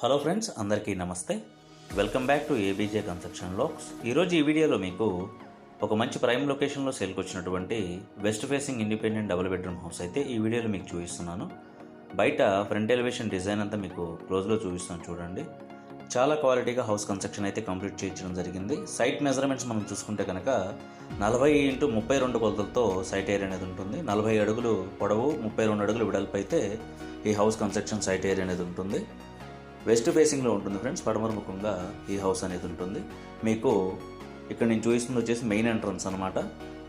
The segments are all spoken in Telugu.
హలో ఫ్రెండ్స్ అందరికీ నమస్తే. Welcome back to ABJ construction locks ఈరోజు ఈ వీడియోలో మీకు ఒక మంచి ప్రైమ్ లొకేషన్లో సేల్కి వచ్చినటువంటి west facing independent double bedroom house అయితే ఈ వీడియోలో మీకు చూపిస్తున్నాను. బయట ఫ్రంట్ ఎలివేషన్ డిజైన్ అంతా మీకు క్లోజ్లో చూపిస్తాను చూడండి. చాలా క్వాలిటీగా హౌస్ కన్స్ట్రక్షన్ అయితే కంప్లీట్ చేయించడం జరిగింది. సైట్ మెజర్మెంట్స్ మనం చూసుకుంటే కనుక నలభై ఇంటూ ముప్పై రెండు కొలతలతో సైట్ ఏరియా అనేది ఉంటుంది. నలభై అడుగులు పొడవు ముప్పై రెండు అడుగులు విడల్పు అయితే ఈ హౌస్ కన్స్ట్రక్షన్ సైట్ ఏరియా అనేది ఉంటుంది. వెస్ట్ ఫేసింగ్లో ఉంటుంది ఫ్రెండ్స్ పడమర ముఖంగా ఈ హౌస్ అనేది ఉంటుంది. మీకు ఇక్కడ నేను చూపిస్తుంది వచ్చేసి మెయిన్ ఎంట్రన్స్ అనమాట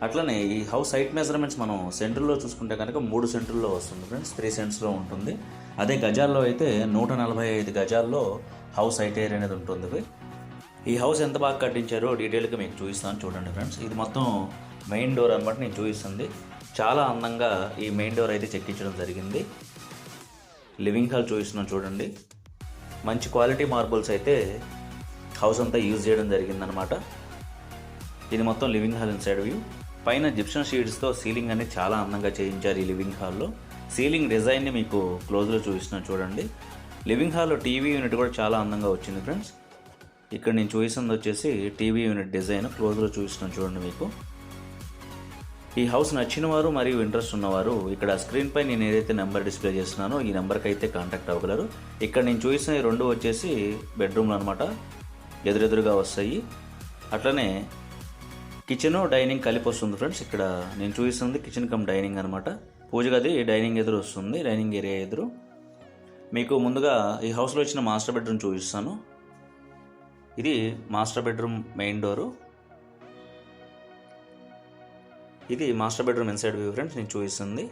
అట్లనే ఈ హౌస్ హైట్ మెజర్మెంట్స్ మనం సెంటర్లో చూసుకుంటే కనుక మూడు సెంటర్లో వస్తుంది ఫ్రెండ్స్ త్రీ సెంట్స్లో ఉంటుంది. అదే గజాల్లో అయితే నూట నలభై ఐదు గజాల్లో హౌస్ హైట్ ఏరియా అనేది ఉంటుంది. ఈ హౌస్ ఎంత బాగా కట్టించారో డీటెయిల్గా మీకు చూపిస్తాను చూడండి ఫ్రెండ్స్. ఇది మొత్తం మెయిన్ డోర్ అనమాట నేను చూపిస్తుంది. చాలా అందంగా ఈ మెయిన్ డోర్ అయితే చెక్కించడం జరిగింది. లివింగ్ హాల్ చూపిస్తున్నాను చూడండి. మంచి క్వాలిటీ మార్బుల్స్ అయితే హౌస్ అంతా యూజ్ చేయడం జరిగిందనమాట ఇది మొత్తం లివింగ్ హాల్ ఇన్సైడ్ వ్యూ. పైన జిప్షన్ షీట్స్తో సీలింగ్ అనేది చాలా అందంగా చేయించారు ఈ లివింగ్ హాల్లో. సీలింగ్ డిజైన్ని మీకు క్లోజ్లో చూపిస్తున్నా చూడండి. లివింగ్ హాల్లో టీవీ యూనిట్ కూడా చాలా అందంగా వచ్చింది ఫ్రెండ్స్. ఇక్కడ నేను చూపిస్తుంది వచ్చేసి టీవీ యూనిట్ డిజైన్ క్లోజ్లో చూపిస్తున్నాను చూడండి మీకు. ఈ హౌస్ నచ్చిన వారు మరియు ఇంట్రెస్ట్ ఉన్నవారు ఇక్కడ స్క్రీన్ పై నేను ఏదైతే నెంబర్ డిస్ప్లే చేస్తున్నానో ఈ నెంబర్కి అయితే కాంటాక్ట్ అవ్వగలరు. ఇక్కడ నేను చూసిన ఈ రెండు వచ్చేసి బెడ్రూమ్లు అనమాట ఎదురెదురుగా వస్తాయి. అట్లనే కిచెన్ డైనింగ్ కలిపి వస్తుంది ఫ్రెండ్స్. ఇక్కడ నేను చూపిస్తుంది కిచెన్ కమ్ డైనింగ్ అనమాట పూజ గది డైనింగ్ ఎదురు వస్తుంది డైనింగ్ ఏరియా ఎదురు. మీకు ముందుగా ఈ హౌస్లో వచ్చిన మాస్టర్ బెడ్రూమ్ చూపిస్తాను. ఇది మాస్టర్ బెడ్రూమ్ మెయిన్ డోరు. ఇది master bedroom inside view friends నేను చూపిస్తుంది.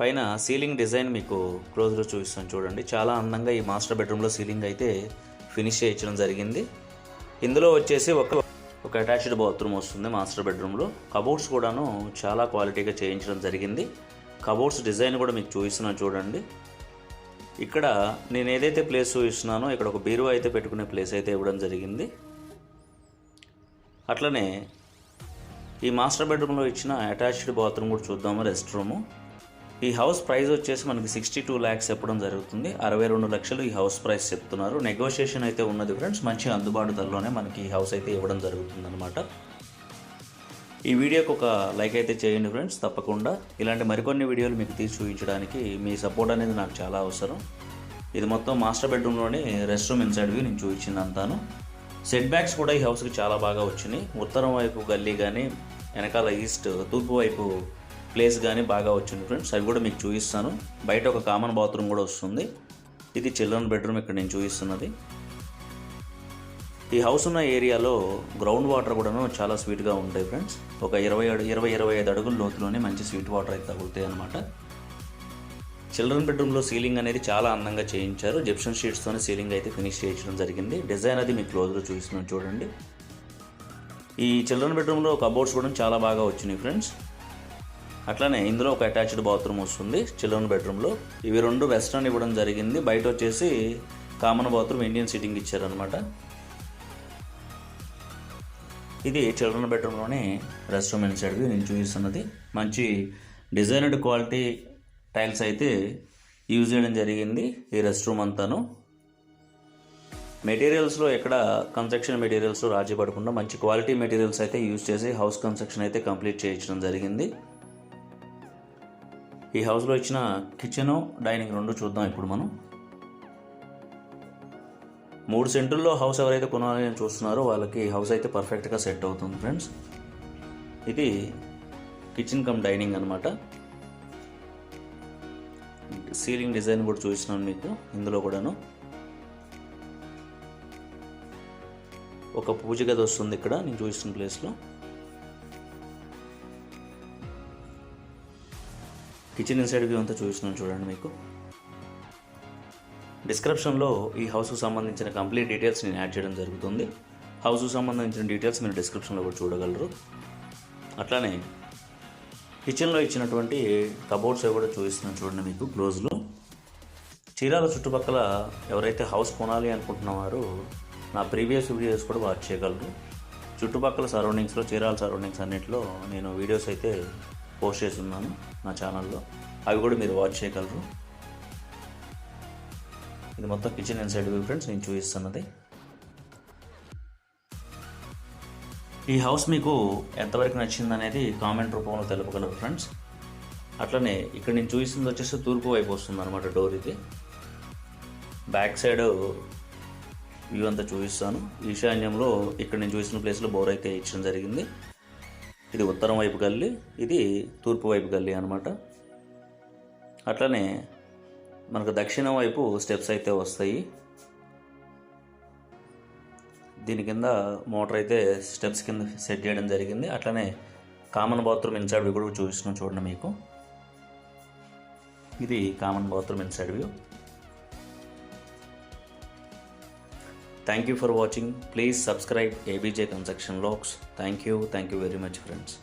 పైన సీలింగ్ డిజైన్ మీకు క్లోజ్లో చూపిస్తాను చూడండి. చాలా అందంగా ఈ మాస్టర్ బెడ్రూమ్లో సీలింగ్ అయితే ఫినిష్ చేయించడం జరిగింది. ఇందులో వచ్చేసి ఒక ఒక అటాచ్డ్ బాత్రూమ్ వస్తుంది మాస్టర్ బెడ్రూమ్లో కబోర్డ్స్ కూడాను చాలా క్వాలిటీగా చేయించడం జరిగింది. కబోర్డ్స్ డిజైన్ కూడా మీకు చూపిస్తున్నాను చూడండి. ఇక్కడ నేను ఏదైతే ప్లేస్ చూపిస్తున్నానో ఇక్కడ ఒక బీరువా అయితే పెట్టుకునే ప్లేస్ అయితే ఇవ్వడం జరిగింది. అట్లనే ఈ మాస్టర్ బెడ్రూమ్లో ఇచ్చిన అటాచ్డ్ బాత్రూమ్ కూడా చూద్దాము రెస్ట్ రూము. ఈ హౌస్ ప్రైస్ వచ్చేసి మనకి సిక్స్టీ టూ ల్యాక్స్ చెప్పడం జరుగుతుంది. అరవై రెండు లక్షలు ఈ హౌస్ ప్రైస్ చెప్తున్నారు. నెగోషియేషన్ అయితే ఉన్నది ఫ్రెండ్స్. మంచి అందుబాటు ధరలోనే మనకి ఈ హౌస్ అయితే ఇవ్వడం జరుగుతుంది అనమాట ఈ వీడియోకి ఒక లైక్ అయితే చేయండి ఫ్రెండ్స్ తప్పకుండా. ఇలాంటి మరికొన్ని వీడియోలు మీకు తీసి చూపించడానికి మీ సపోర్ట్ అనేది నాకు చాలా అవసరం. ఇది మొత్తం మాస్టర్ బెడ్రూమ్లోని రెస్ట్ రూమ్ ఇన్సైడ్ వ్యూ నేను చూపించింది అంతాను సెట్ బ్యాక్స్ కూడా ఈ హౌస్కి చాలా బాగా వచ్చినాయి. ఉత్తరం వైపు గల్లీ కానీ వెనకాల ఈస్ట్ తూర్పు వైపు ప్లేస్ కానీ బాగా వచ్చింది ఫ్రెండ్స్ అవి కూడా మీకు చూపిస్తాను. బయట ఒక కామన్ బాత్రూమ్ కూడా వస్తుంది. ఇది చిల్డ్రన్ బెడ్రూమ్ ఇక్కడ నేను చూపిస్తున్నది. ఈ హౌస్ ఉన్న ఏరియాలో గ్రౌండ్ వాటర్ కూడాను చాలా స్వీట్గా ఉంటాయి ఫ్రెండ్స్ ఒక ఇరవై ఇరవై ఇరవై ఐదు అడుగుల లోతులోనే మంచి స్వీట్ వాటర్ అయితే తగులుతాయి అనమాట చిల్డ్రన్ బెడ్రూమ్లో సీలింగ్ అనేది చాలా అందంగా చేయించారు. జిప్షన్ షీట్స్తోనే సీలింగ్ అయితే ఫినిష్ చేయించడం జరిగింది. డిజైన్ అది మీకు క్లోజ్లో చూపిస్తున్నాను చూడండి. ఈ చిల్డ్రన్ బెడ్రూమ్లో కబోర్డ్స్ కూడా చాలా బాగా వచ్చినాయి ఫ్రెండ్స్. అట్లానే ఇందులో ఒక అటాచ్డ్ బాత్రూమ్ వస్తుంది చిల్డ్రన్ బెడ్రూమ్లో. ఇవి రెండు వెస్ట్రన్ ఇవ్వడం జరిగింది. బయట వచ్చేసి కామన్ బాత్రూమ్ ఇండియన్ సిట్టింగ్ ఇచ్చారనమాట ఇది చిల్డ్రన్ బెడ్రూమ్లోనే రెస్ట్ రూమ్ ఇన్సైడ్ వ్యూ నేను చూపిస్తున్నది. మంచి డిజైనర్డ్ క్వాలిటీ టైల్స్ అయితే యూజ్ చేయడం జరిగింది ఈ రెస్ట్ రూమ్ అంతాను మెటీరియల్స్లో ఎక్కడ కన్స్ట్రక్షన్ మెటీరియల్స్లో రాజీ పడకుండా మంచి క్వాలిటీ మెటీరియల్స్ అయితే యూజ్ చేసి హౌస్ కన్స్ట్రక్షన్ అయితే కంప్లీట్ చేయించడం జరిగింది. ఈ హౌస్లో ఇచ్చిన కిచెను డైనింగ్ రెండు చూద్దాం ఇప్పుడు మనం. మూడు సెంటుల్లో హౌస్ ఎవరైతే కొనాలని అని చూస్తున్నారో వాళ్ళకి హౌస్ అయితే పర్ఫెక్ట్గా సెట్ అవుతుంది ఫ్రెండ్స్ ఇది కిచెన్ కమ్ డైనింగ్ అనమాట సీలింగ్ డిజైన్ కూడా చూసినాను మీకు ఇందులో కూడాను. ఒక పూజ గది వస్తుంది ఇక్కడ నేను చూసిన ప్లేస్లో. కిచెన్ ఇన్సైడ్ వ్యూ అంతా చూసినాను చూడండి మీకు. డిస్క్రిప్షన్లో ఈ హౌస్కు సంబంధించిన కంప్లీట్ డీటెయిల్స్ నేను యాడ్ చేయడం జరుగుతుంది. హౌస్కు సంబంధించిన డీటెయిల్స్ మీరు డిస్క్రిప్షన్లో కూడా చూడగలరు. అట్లానే కిచెన్లో ఇచ్చినటువంటి కబోర్డ్స్ అవి కూడా చూపిస్తున్నాను చూడండి మీకు క్లోజ్లో చీరాల చుట్టుపక్కల ఎవరైతే హౌస్ కొనాలి అనుకుంటున్నవారు నా ప్రీవియస్ వీడియోస్ కూడా వాచ్ చేయగలరు. చుట్టుపక్కల సరౌండింగ్స్లో చీరాల సరౌండింగ్స్ అన్నింటిలో నేను వీడియోస్ అయితే పోస్ట్ చేసి ఉన్నాను నా ఛానల్లో అవి కూడా మీరు వాచ్ చేయగలరు. ఇది మొత్తం కిచెన్ ఇన్సైడ్ వ్యూ ఫ్రెండ్స్ నేను చూపిస్తున్నది. ఈ హౌస్ మీకు ఎంతవరకు నచ్చింది అనేది కామెంట్ రూపంలో తెలుపగలరు ఫ్రెండ్స్ అట్లనే ఇక్కడ నేను చూపిస్తుంది వచ్చేసి తూర్పు వైపు వస్తుంది అనమాట డోర్ ఇది. బ్యాక్ సైడ్ వ్యూ అంతా చూపిస్తాను. ఈశాన్యంలో ఇక్కడ నేను చూసిన ప్లేస్లో బోర్ అయితే ఇచ్చడం జరిగింది. ఇది ఉత్తరం వైపు గల్లీ ఇది తూర్పు వైపు గల్లీ అనమాట అట్లనే మనకు దక్షిణం వైపు స్టెప్స్ అయితే వస్తాయి. దీని కింద మోటార్ అయితే స్టెప్స్ కింద సెట్ చేయడం జరిగింది. అట్లనే కామన్ బాత్రూమ్ ఇన్సైడ్ వ్యూ కూడా చూపిస్తున్నాం చూడండి మీకు. ఇది common bathroom inside view. Thank you for watching please subscribe ABJ construction locks thank you thank you very much friends